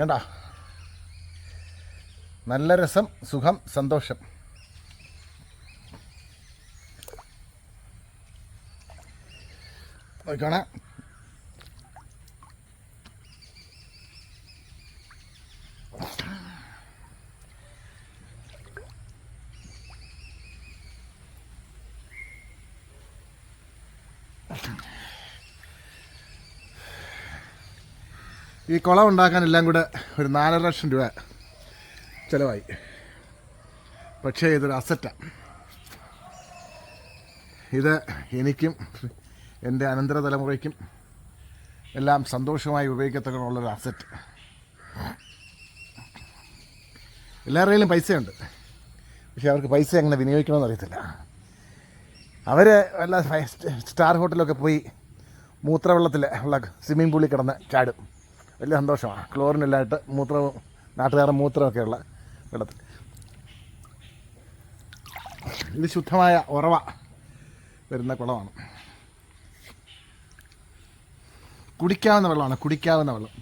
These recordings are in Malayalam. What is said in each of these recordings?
കണ്ട. നല്ല രസം സുഖം സന്തോഷം. നോക്കണേ ഈ കുളം ഉണ്ടാക്കാൻ എല്ലാം കൂടെ ഒരു നാലര ലക്ഷം രൂപ ചിലവായി. പക്ഷേ ഇതൊരു അസറ്റാണ് ഇത് എനിക്കും എന്റെ അനന്തര തലമുറയ്ക്കും എല്ലാം സന്തോഷമായി ഉപയോഗിക്കത്തക്കുള്ളൊരു അസറ്റ് എല്ലാവരുടെയും പൈസയുണ്ട്. പക്ഷെ അവർക്ക് പൈസ എങ്ങനെ വിനിയോഗിക്കണമെന്ന് അറിയത്തില്ല. അവർ എല്ലാ സ്റ്റാർ ഹോട്ടലൊക്കെ പോയി മൂത്രവെള്ളത്തിൽ ഉള്ള സ്വിമ്മിംഗ് പൂളിൽ കിടന്ന് ചാടും. വലിയ സന്തോഷമാണ് ക്ലോറിനില്ലായിട്ട് മൂത്രവും നാട്ടുകാരുടെ മൂത്രമൊക്കെയുള്ള വെള്ളത്തിൽ ഇത് ശുദ്ധമായ ഉറവ വരുന്ന കുളമാണ്. കുടിക്കാവുന്ന വെള്ളമാണ് കുടിക്കാവുന്ന വെള്ളം.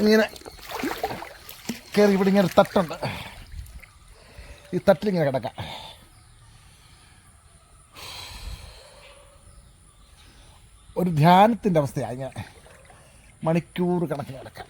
ഇങ്ങനെ കയറി ഇവിടെ ഇങ്ങനെ തട്ടുണ്ട്. ഈ തട്ടിലിങ്ങനെ കിടക്കാം. ഒരു ധ്യാനത്തിന്റെ അവസ്ഥയാണ് ഇങ്ങനെ മണിക്കൂർ കണക്കിന് കിടക്കാം.